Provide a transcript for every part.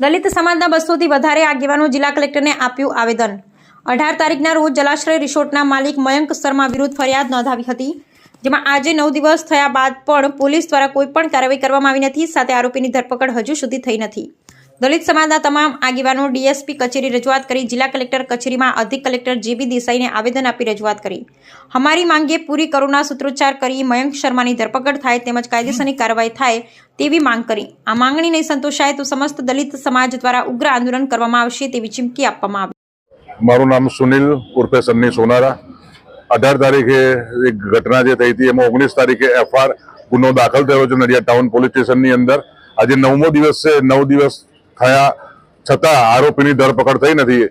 દલિત સમાજના બસોથી વધારે આગેવાનો જિલ્લા કલેક્ટરને આપ્યું આવેદન. અઢાર તારીખના રોજ જલાશ્રય રિસોર્ટના માલિક મયંક શર્મા વિરુદ્ધ ફરિયાદ નોંધાવી હતી, જેમાં આજે નવ દિવસ થયા બાદ પણ પોલીસ દ્વારા કોઈપણ કાર્યવાહી કરવામાં આવી નથી, સાથે આરોપીની ધરપકડ હજુ સુધી થઈ નથી. દલિત સમાજના તમામ આગેવાનો ડીએસપી કચેરી રજૂઆત કરી, જિલ્લા કલેક્ટર કચેરીમાં અધિક કલેક્ટર જેબી દેસાઈને આવેદન આપી રજૂઆત કરી. અમારી માંગે પૂરી કરુણા સૂત્રોચ્ચાર કરી, મયંક શર્માની ધરપકડ થાય તેમજ કાયદેસરની કાર્યવાહી થાય તેવી માંગ કરી. આ માંગણી નહીં સંતોષાય તો સમસ્ત દલિત સમાજ દ્વારા ઉગ્ર આંદોલન કરવામાં આવશે તેવી ચીમકી આપવામાં આવી. મારું નામ સુનિલ ઉર્ફે સન્ની સોનારા. અઢાર તારીખે એક ઘટના જે થઈ હતી, એમાં ઓગણીસ તારીખે એફઆર ગુનો દાખલ થયો છે નડિયાદ ટાઉન પોલીસ સ્ટેશનની અંદર. આજે નવમો દિવસ છે, નવ દિવસ થયા છતાં આરોપીની ધરપકડ થઈ નથી.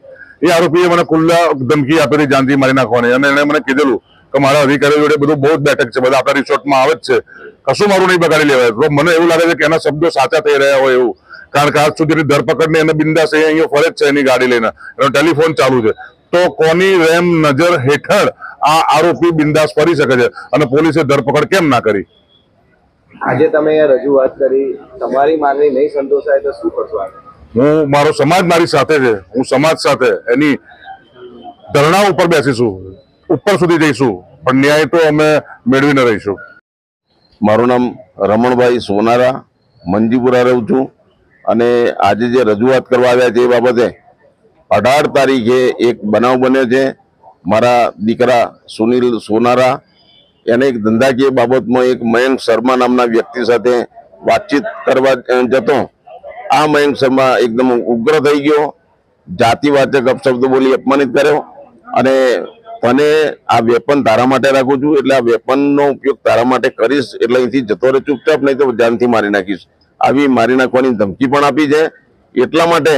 એ આરોપીએ મને ખુલ્લા ધમકી આપેલી જાનથી મારી નાખવાની. અને એણે મને કીધેલું કે મારા અધિકારીઓ જોડે બધું બહુ જ બેઠક છે, બધા આપણા રિસોર્ટમાં આવે જ છે. કશું મારું નહીં બગાડી લેવાય. તો મને એવું લાગે છે કે એના શબ્દો સાચા થઈ રહ્યા હોય એવું. કારણ કે આજ સુધીની ધરપકડની એને બિંદાસ એ અહીંયા ફરજ છે એની ગાડી લઈને. એનો ટેલિફોન ચાલુ છે. તો કોની રેમ નજર હેઠળ આ આરોપી બિંદાસ ફરી શકે છે? અને પોલીસે ધરપકડ કેમ ના કરી? આજે તમે રજૂઆત કરી તમારી માંગણી નહીં સંતોષાય તો શું કરશો હું મારો સમાજ મારી સાથે છે. હું સમાજ સાથે એની ધરણા ઉપર બેસીશું. ઉપર સુધી જઈશું. પણ ન્યાય તો અમે મેળવીને રહીશું. મારું નામ રમણભાઈ સોનારા મંજીપુરા રહું છું. અને આજે જે રજૂઆત કરવા આવ્યા છે એ બાબતે અઢાર તારીખે એક બનાવ બન્યો છે. મારા દીકરા સુનિલ સોનારા એને એક ધંધાકીય બાબતમાં એક મયંક શર્મા નામના વ્યક્તિ સાથે વાતચીત કરવા જતો. આ મયંક શર્મા એકદમ ઉગ્ર થઈ ગયો. જાતિવાચક અપશબ્દ બોલી અપમાનિત કર્યો. અને તને આ વેપન તારા માટે રાખું છું. એટલે આ વેપનનો ઉપયોગ તારા માટે કરીશ. એટલે અહીંથી જતો રહે ચૂપચાપ, નહીં તો જાનથી મારી નાખીશ. આવી મારી નાખવાની ધમકી પણ આપી છે. એટલા માટે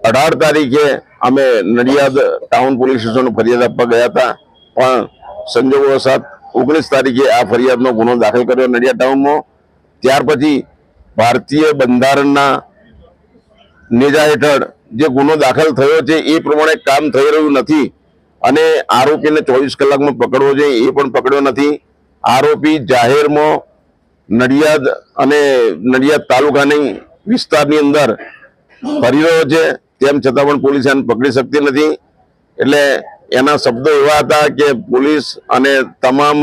અઢાર તારીખે અમે નડિયાદ ટાઉન પોલીસ સ્ટેશન ફરિયાદ આપવા ગયા હતા. પણ સંજોગો સંજોગોવશાત ઓગણીસ તારીખે આ ફરિયાદનો ગુનો દાખલ કર્યો નડિયાદ ટાઉનમાં. ત્યાર પછી ભારતીય બંધારણના નેજા હેઠળ જે ગુનો દાખલ થયો છે એ પ્રમાણે કામ થઈ રહ્યું નથી અને આરોપીને ચોવીસ કલાકમાં પકડવો જોઈએ એ પણ પકડ્યો નથી. આરોપી જાહેરમાં નડિયાદ અને નડિયાદ તાલુકાની વિસ્તારની અંદર ફરી રહ્યો છે. તેમ છતાં પણ પોલીસ આને પકડી શકતી નથી. એટલે એના શબ્દો એવા હતા કે પોલીસ અને તમામ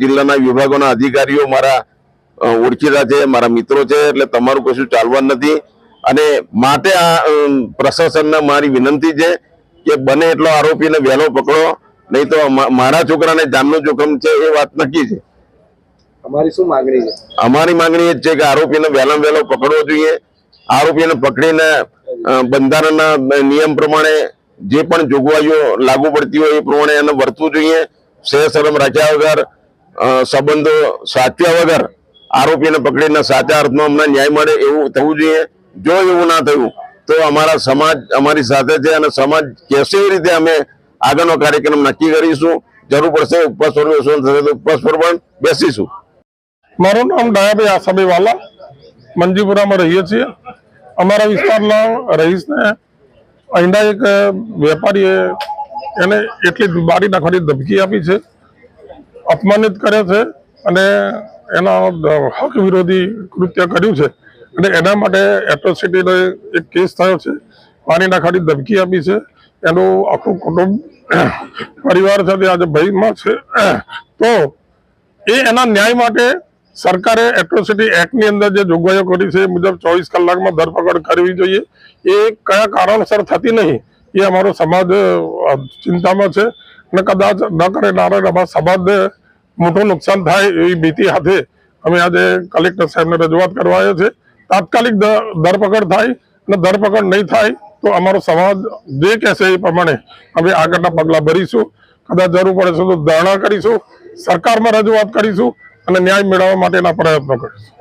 જિલ્લાના વિભાગોના અધિકારીઓ મારા ઓળખીતા છે મારા મિત્રો છે એટલે તમારું કશું ચાલવાનું નથી. અને માટે આ પ્રશાસનને મારી વિનંતી છે કે બને એટલો આરોપીને વહેલો પકડો નહીં તો મારા છોકરાને જાનનું જોખમ છે એ વાત નક્કી છે. અમારી શું માંગણી છે? અમારી માંગણી એ છે કે આરોપીને વહેલા વહેલો પકડવો જોઈએ. આરોપીને પકડીને બંધારણના નિયમ પ્રમાણે જે પણ જોગવાઈઓ લાગુ પડતી હોય એ પ્રમાણે એને વર્તવું જોઈએ. સેહ શરમ રાખ્યા વગર સંબંધો સાચ્યા વગર આરોપીને પકડીને સાચા અર્થમાં અમને ન્યાય મળે એવું થવું જોઈએ. જો એવું ના થયું, તો અમારા સમાજ અમારી સાથે છે અને સમાજ કહેશે રીતે અમે આગળનો કાર્યક્રમ નક્કી કરીશું. જરૂર પડશે ઉપવાસ પર થશે તો ઉપવાસ પર પણ બેસીશું. મારું નામ ડાયાભાઈ આસાભાઈ વાલા. મંજીપુરામાં રહીએ છીએ. અમારા વિસ્તારના રહીશને અહીંના એક વેપારીએ એને એટલી બારી નાખવાની ધમકી આપી છે, અપમાનિત કરે છે અને એના હક વિરોધી કૃત્ય કર્યું છે. અને એના માટે એટ્રોસિટીનો એક કેસ થયો છે, પાણી નાખવાની ધમકી આપી છે. એનું આખું કુટુંબ, પરિવાર સાથે આજે ભયમાં છે. તો એ એના ન્યાય માટે સરકારે એટ્રોસિટી એક્ટની અંદર જે જોગવાઈઓ કરી છે એ મુજબ ચોવીસ કલાકમાં ધરપકડ કરવી જોઈએ. એ કયા કારણસર થતી નહીં, એ અમારો સમાજ ચિંતામાં છે. અને કદાચ ન કરે નારે અમારા સમાજને મોટું નુકસાન થાય એવી ભીતિ સાથે અમે આજે કલેક્ટર સાહેબને રજૂઆત કરવા આવ્યા છે. તાત્કાલિક ધરપકડ થાય અને ધરપકડ નહીં થાય તો અમારો સમાજ જે કહેશે એ પ્રમાણે અમે આગળના પગલાં ભરીશું. કદાચ જરૂર પડે છે તો ધરણા કરીશું. સરકારમાં રજૂઆત કરીશું. અને ન્યાય મેળવવા માટેના પ્રયત્નો કરીશું